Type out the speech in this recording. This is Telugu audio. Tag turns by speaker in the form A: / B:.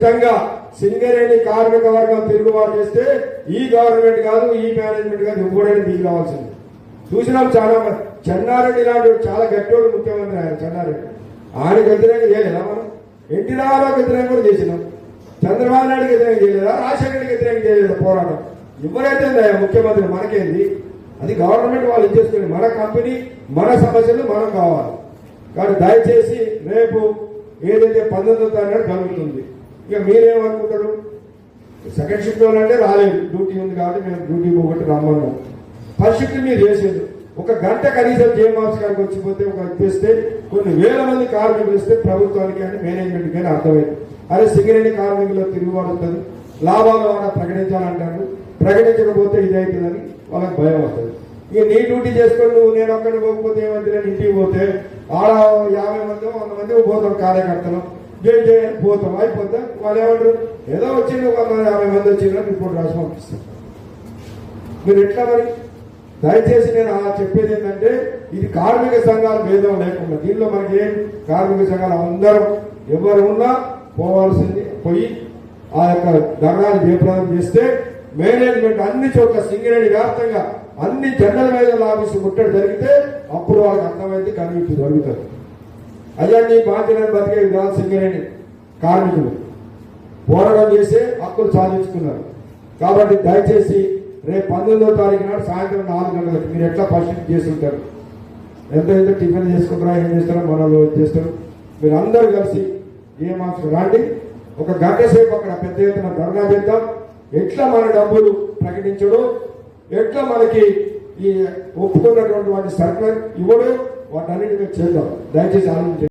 A: ఖచ్చితంగా సింగరేణి కార్మిక వర్గం తిరుగుబాటు చేస్తే ఈ గవర్నమెంట్ కాదు ఈ మేనేజ్మెంట్ కాదు ఎప్పుడైనా దిగి రావాల్సింది చూసినాం చాలా మంది. చెన్నారెడ్డి లాంటి చాలా గట్టోడు ముఖ్యమంత్రి ఆయన చెన్నారెడ్డి. ఆయనకు వ్యతిరేకం చేయలేదా మనం? ఎన్టీ రామారావుకి వ్యతిరేకం కూడా చేసినాం. చంద్రబాబు నాయుడుకి వ్యతిరేకం చేయలేదా? రాజశేఖర్కి వ్యతిరేకం చేయలేదు పోరాటం? ఎవరైతే ముఖ్యమంత్రి మనకేంది? అది గవర్నమెంట్ వాళ్ళు ఇచ్చేసుకుని మన కంపెనీ మన సమస్యలు మనం కావాలి. కానీ దయచేసి రేపు ఏదైతే పంతొమ్మిదో తారీఖు జరుగుతుంది ఇక మీరేమనుకుంటారు? సెకండ్ షిఫ్ట్ అంటే రాలేదు. డ్యూటీ ఉంది కాబట్టి మేము డ్యూటీ పోగొట్టి రమ్మన్నాం. ఫస్ట్ షిఫ్ట్ మీరు చేసేది. ఒక గంట కనీసం జేఎంఆర్స్ గారికి వచ్చిపోతే ఒక ఇస్తే కొన్ని వేల మంది కార్మికులు ఇస్తే ప్రభుత్వానికి కానీ మేనేజ్మెంట్ కానీ అర్థమైంది. అదే సింగరేణి కార్మికులు తిరుగుబాటు ఉంటుంది. లాభాలు వాళ్ళ ప్రకటించాలంటారు? ప్రకటించకపోతే ఇది అవుతుందని వాళ్ళకి భయం వస్తుంది. ఇక నీ డ్యూటీ చేసుకొని నువ్వు నేను ఒక్కడికి పోకపోతే ఏమంటే నేను ఇంటికి పోతే ఆడ యాభై మంది వంద మంది పోతాం కార్యకర్తలు. జై పోతాం. అయిపోతే వాళ్ళు ఏమంటారు? ఏదో వచ్చింది ఒక వంద యాభై మంది వచ్చిందని రిపోర్ట్ రాసి పంపిస్తారు. మీరు ఎట్లా మరి? దయచేసి నేను అలా చెప్పేది ఏంటంటే ఇది కార్మిక సంఘాలు భేదం లేకుండా దీనిలో మనకి ఏం కార్మిక సంఘాలు? అందరం ఎవరు ఉన్నా పోవాల్సింది పోయి ఆ యొక్క ధర్నాన్ని జయప్రదం చేస్తే మేనేజ్మెంట్ అన్ని చోట్ల సింగరేణి వ్యాప్తంగా అన్ని జనరల్ మేనేజర్ ఆఫీసు ముట్టడి జరిగితే అప్పుడు వాళ్ళకి అర్థమైంది కనువిప్పు జరుగుతుంది. అయ్యా నీ బాధ్యత బతికే విధానం సింగరేణి కార్మికులు. పోరాటం చేసి హక్కులు సాధించుకున్నారు. కాబట్టి దయచేసి రేపు పంతొమ్మిదో తారీఖు నాడు సాయంత్రం నాలుగు గంటలకు మీరు ఎట్లా ఫస్ట్ చేస్తుంటారు? ఎంత ఎంత టిఫిన్ చేసుకుంటారా ఏం చేస్తారో మనలో ఏం చేస్తారు? మీరు అందరూ కలిసి ఏ మాసం రాండి. ఒక గంట సేపు అక్కడ పెద్ద ఎత్తున ధర్నా చేద్దాం. ఎట్లా మన డబ్బులు ప్రకటించడం ఎట్లా మనకి ఈ ఒప్పుకున్నటువంటి వాటి సర్కులర్ ఇవ్వడం వాటన్నిటి మీద చేద్దాం. దయచేసి ఆలోచించండి